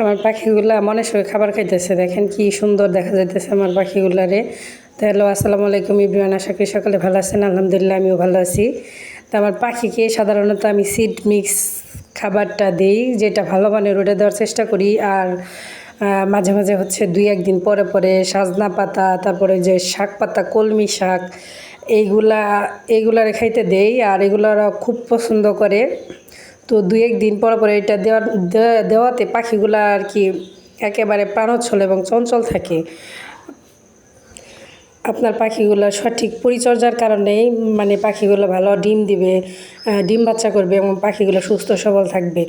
আমার পাখিগুলা মনে সঙ্গে খাবার খাইতেছে। দেখেন কি সুন্দর দেখা যাইতেছে আমার পাখিগুলারে। তো হ্যালো, আসসালামু আলাইকুম ইব্রাহিম, আশা করি সকালে ভালো আছেন। আলহামদুলিল্লাহ, আমিও ভালো আছি। তো আমার পাখিকে সাধারণত আমি সিড মিক্স খাবারটা দিই, যেটা ভালো মানের ওটা দেওয়ার চেষ্টা করি। আর মাঝে মাঝে হচ্ছে দুই একদিন পরে পরে সাজনা পাতা, তারপরে যে শাক পাতা, কলমি শাক, এইগুলা, এইগুলারে খাইতে দেই। আর এগুলো ওরা খুব পছন্দ করে। তো দু একদিন পর পরে এটা দেওয়ার দেওয়াতে পাখিগুলো আর কি একেবারে প্রাণচ্ছল এবং চঞ্চল থাকে। আপনার পাখিগুলো সঠিক পরিচর্যার কারণেই মানে পাখিগুলো ভালো ডিম দিবে ডিম বাচ্চা করবে এবং পাখিগুলো সুস্থ সবল থাকবে।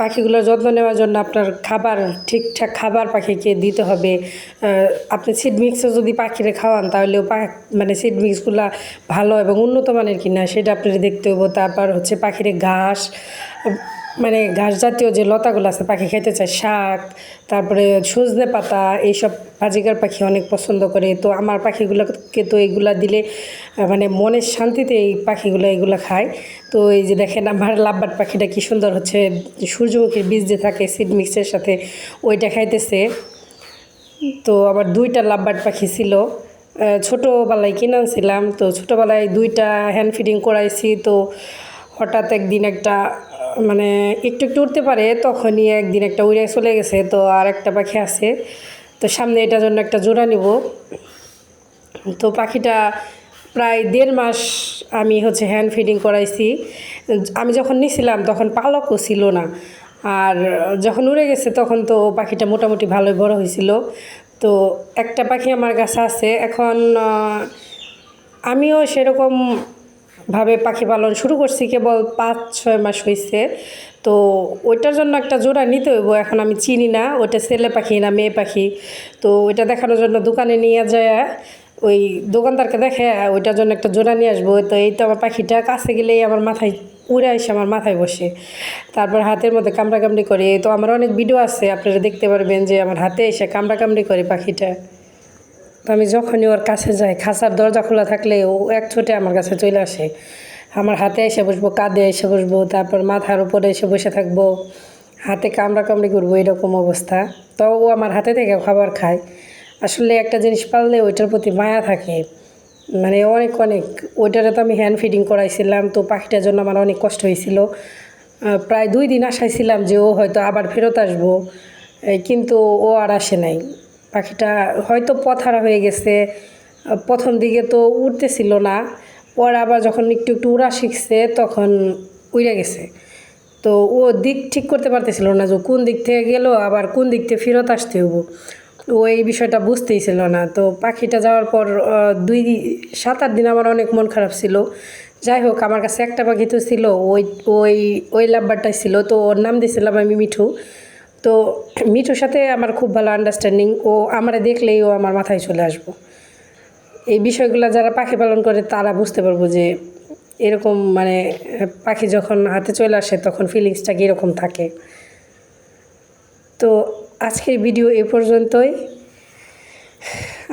পাখিগুলোর যত্ন নেওয়ার জন্য আপনার খাবার, ঠিকঠাক খাবার পাখিকে দিতে হবে। আপনি সিড মিক্সও যদি পাখিরে খাওয়ান, তাহলেও মানে সিড মিক্সগুলো ভালো এবং উন্নত মানের কিনা, সেটা আপনার দেখতে হব তারপর হচ্ছে পাখিরে ঘাস মানে ঘাস জাতীয় যে লতাগুলো আছে, পাখি খেতে চায়, শাক, তারপরে সজনে পাতা, এইসব বাজিকার পাখি অনেক পছন্দ করে। তো আমার পাখিগুলোকে তো এইগুলা দিলে মানে মনের শান্তিতে এই পাখিগুলো এগুলো খায়। তো এই যে দেখেন আমার লাভবাট পাখিটা কি সুন্দর হচ্ছে, সূর্যমুখীর বীজ যে থাকে সিড মিক্সের সাথে, ওইটা খাইতেছে। তো আবার দুইটা লাভবার্ড পাখি ছিল। ছোটোবেলায় কিনে আনছিলাম তো ছোটোবেলায় দুইটা হ্যান্ড ফিডিং করাইছি। তো হঠাৎ একদিন একটা মানে একটু একটু উঠতে পারে, তখনই একদিন একটা উড়ে চলে গেছে, তো আর একটা পাখি আছে। তো সামনে এটার জন্য একটা জোড়া নিব। তো পাখিটা প্রায় দেড় মাস আমি হচ্ছে হ্যান্ড ফিডিং করাইছি। আমি যখন নিছিলাম তখন পালকও ছিল না। আর যখন উড়ে গেছে তখন তো পাখিটা মোটামুটি ভালোই বড় হয়েছিল। তো একটা পাখি আমার কাছে আছে। এখন আমিও সেরকম ভাবে পাখি পালন শুরু করছি, কেবল পাঁচ, ছয় মাস হয়েছে তো ওইটার জন্য একটা জোড়া নিতে হইব, এখন আমি চিনি না, ওইটা ছেলে পাখি না মেয়ে পাখি। তো ওইটা দেখানোর জন্য দোকানে নিয়ে যায়, ওই দোকানদারকে দেখে ওইটার জন্য একটা জোড়া নিয়ে আসব। তো এই তো আমার পাখিটা কাছে গেলেই আমার মাথায় উড়ে এসে আমার মাথায় বসে। তারপর হাতের মধ্যে কামড়া কামড়ি করে, তো আমার অনেক ভিডিও আছে, আপনারা দেখতে পারবেন যে আমার হাতে এসে কামড়া কামড়ি করে পাখিটা। আমি যখনই ওর কাছে যাই, খাঁচার দরজা খোলা থাকলে ও এক ছোটে আমার কাছে চলে আসে। আমার হাতে এসে বসবো, কাঁধে এসে বসবো, তারপর মাথার উপরে এসে বসে থাকব। হাতে কামড়া কামড়ি করব, এরকম অবস্থা। তো ও আমার হাতে থেকে খাবার খায়। আসলে একটা জিনিস পারলে ওইটার প্রতি মায়া থাকে। মানে অনেক অনেক। ওইটারে তো আমি হ্যান্ড ফিডিং করাইছিলাম, তো পাখিটার জন্য আমার অনেক কষ্ট হয়েছিল। প্রায় দুই দিন আসাইছিলাম যে ও হয়তো আবার ফেরত আসব। কিন্তু ও আর আসে নাই। পাখিটা হয়তো পথারা হয়ে গেছে। প্রথম দিকে তো উড়তেছিল না, পর আবার যখন একটু একটু উড়া শিখছে তখন উড়ে গেছে। তো ও দিক ঠিক করতে পারতেছিল না যে কোন দিক থেকে গেল, আবার কোন দিক থেকে ফেরত আসতে হব ও এই বিষয়টা বুঝতেই ছিল না। তো পাখিটা যাওয়ার পর দুই সাত, আট দিন আমার অনেক মন খারাপ ছিল। যাই হোক, আমার কাছে একটা পাখি তো ছিল, ওই ওই ওই লাভবারটাই ছিল। তো ওর নাম দিয়েছিলাম আমি মিঠু। তো মিঠুর সাথে আমার খুব ভালো আন্ডারস্ট্যান্ডিং ও আমারে দেখলেই ও আমার মাথায় চলে আসব। এই বিষয়গুলো যারা পাখি পালন করে, তারা বুঝতে পারব যে এরকম মানে পাখি যখন হাতে চলে আসে, তখন ফিলিংসটা কীরকম থাকে। তো আজকের ভিডিও এ পর্যন্তই।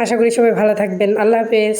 আশা করি সবাই ভালো থাকবেন। আল্লাহ হাফেজ।